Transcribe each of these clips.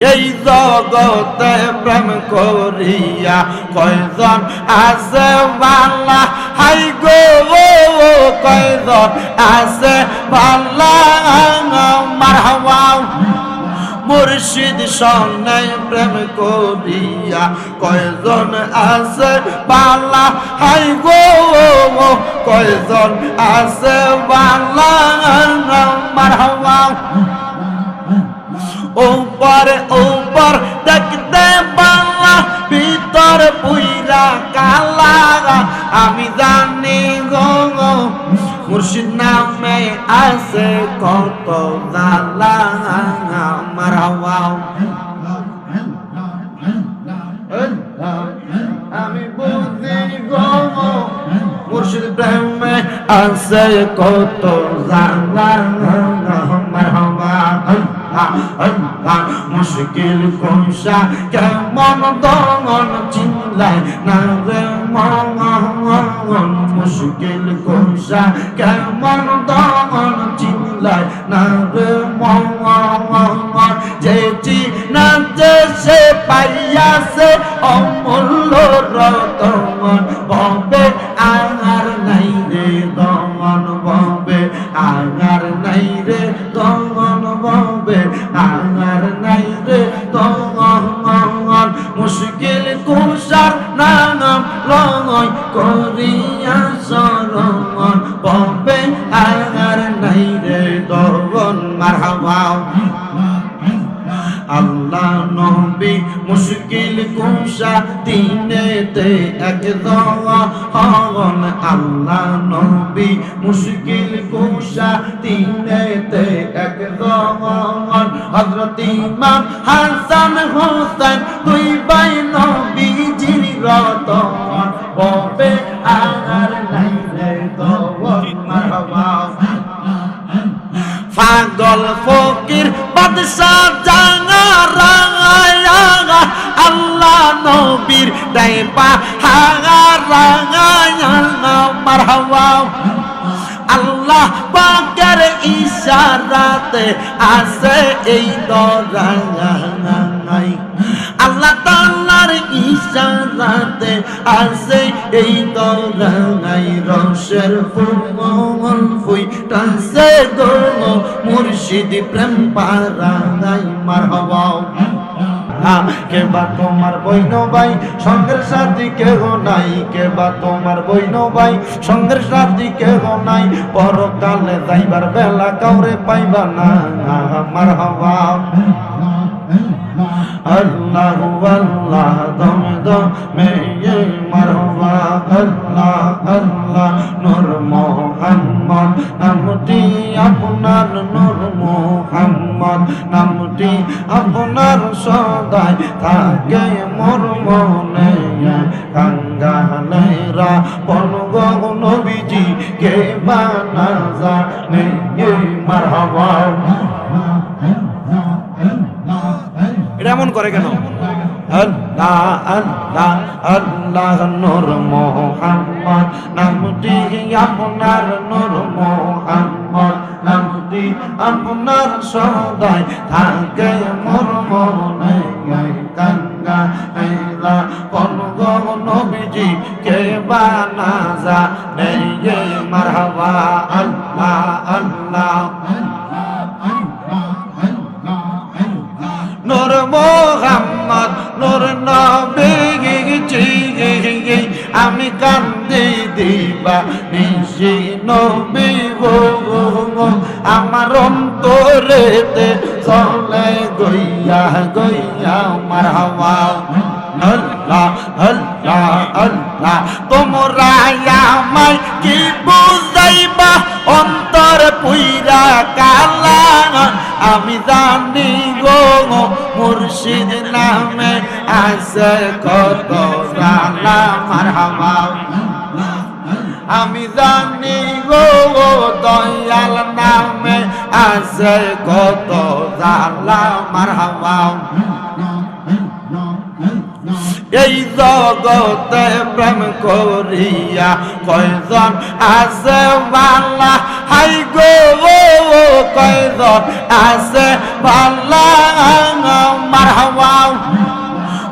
এই জগতে প্রেম করিয়া কয়জন আছে বালা হাই গো কয়জন আছে বালা মারহাওয়া মুর্শিদ সঙ্গে প্রেম করিয়া কয়জন আছে বালা হাই গো কয়জন আছে বালা মারহাওয়া উপর উপর দেখতে বাংলা ভিতর পুইরা কালা আমি জানি গো মুর্শিদ নামে আছে কত জালা আমার আমি বুঝি গো মুর্শিদ প্রেমে আছে কত জালা মুশকিল কোনসা কেমন দমন চিনলাই না রে মন মুশকিল কোনসা কেমন দমন চিনলাই না রে মন আর নাই রে দমন মুশকিল, কুশার নাম লয় করিয়া সরমন ববে আর নাই রে দমন মারহাবা। আল্লাহ নবী, মুশকিল কুশা দিনেতে এক হন আল্লাহ নবী, মুশকিল কুশা দিনেতে এক হন হযরত ইমাম হাসান হোসেন, দুই ভাই নবীজির রতন। ববে আর রে দওয়ান মারহাবা। পাগল ফকির, বাদশাহ জাঙা রাঙা আল্লাহ নবীর দাইপা হাঙা রাঙা মারহাওয়া আল্লাহ পাকের ইশারাতে আছে এই দরাঙাই আল্লাহ তাআলার ইশারাতে আছে এই দরাঙাই রসের ফুল ফুই টাসে গো মুর্শিদ প্রেম পারাঙাই মারহাবা। কে বা তোমার বৈন ভাই, সঙ্গের সাথী কেহ নাই কে বা তোমার বৈন ভাই, সঙ্গের সাথী কেহ নাই, পরকালে যাইবার বেলা কাউরে পাইবা না, আমার হওয়া। আল্লাহ আল্লাহ দম দমে মারওয়া আল্লাহ আল্লাহ, নূর মোহাম্মদ, নামটি আপনার নূর মোহাম্মদ, নামটি আপনার সদাই থাকে মোর মনে, কাঙ্গালেরা পনগ নবীজি কে বানা জানে মারহাবা। এমন করে কেন? আপনার নূর মোহাম্মদ নামটি আপনার সদাই থাকে মোর মনে আইলা পনগ নবীজি, কে বানা যা নেই মারহাবা, আল্লাহ আল্লাহ। কান্দি দিবা নিশি নবী আমার অন্তরেতে চলে গইয়া গইয়া আমার হাওয়া। আল্লাহ আল্লাহ আল্লাহ তোমরা আমায় কি বুঝাইবা? অন্তর পুইরা কালা আমি জানি গো মুর্শিদ নামে আছে কত জালা মারহাবা আমি জানি গো দয়াল নামে আছে কত জালা মারহাবা। এই জগতে প্রেম করিয়া কয়জন আছে বালা হাই গো কয়জন আছে বালা মারহাবা।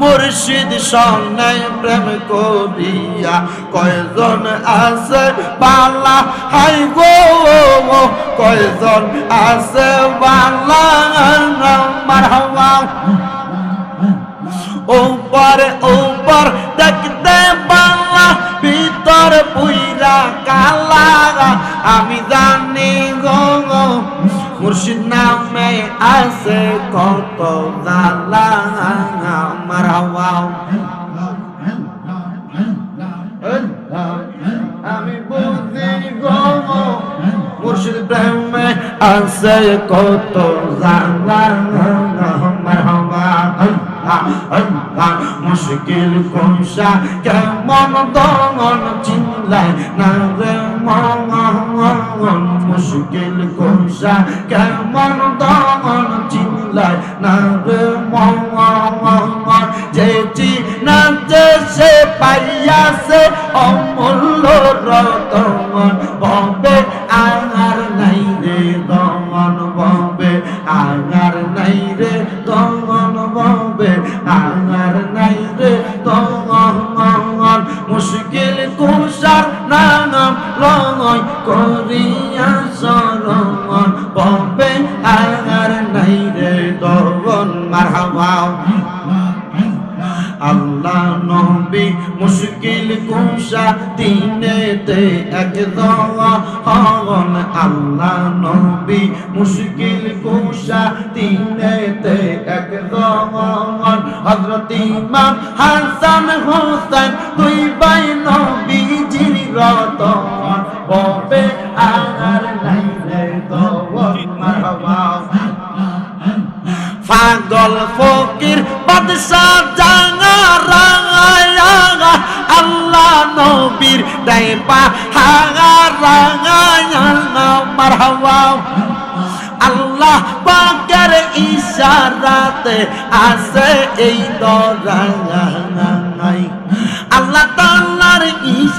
মুর্শিদ সঙ্গে প্রেম করিয়া কয়জন আছে বালা? হাই গো, কয়জন আছে বালা? মারহাবা। উপর উপর দেখতে বাংলা, ভিতর পুইরা কালা আমি জানি গো মুর্শিদ নামে আছে কত জালা মারাও আমি বুঝি গো, মুর্শিদ প্রেমে আছে কত জালা মারহাবা মুশকিল কোনসা কেমন দমন চিনলাই না রে মন মুশকিল কোনসা কেমন দমন চিনলাই না রে মন যে সে পাইয়াছে অমূল্য রতন ববে করিয়া সরমন ববে আঙার নাই রে দমন মারহাবা। আল্লাহ নবী মুশকিল কুশা দিনেতে এক হন আল্লাহ নবী মুশকিল কুশা দিনেতে এক হন হযরত ইমাম হাসান হোসেন, দুই ভাই নবীজির রতন। পাগল ফকির, বাদশাহ জাঙা রাঙা আল্লাহ নবীর দাইপা হাঙা রাঙা মারহাবা। আল্লাহ পাকের ইশারাতে আছে এই দরাঙাই আল্লাহ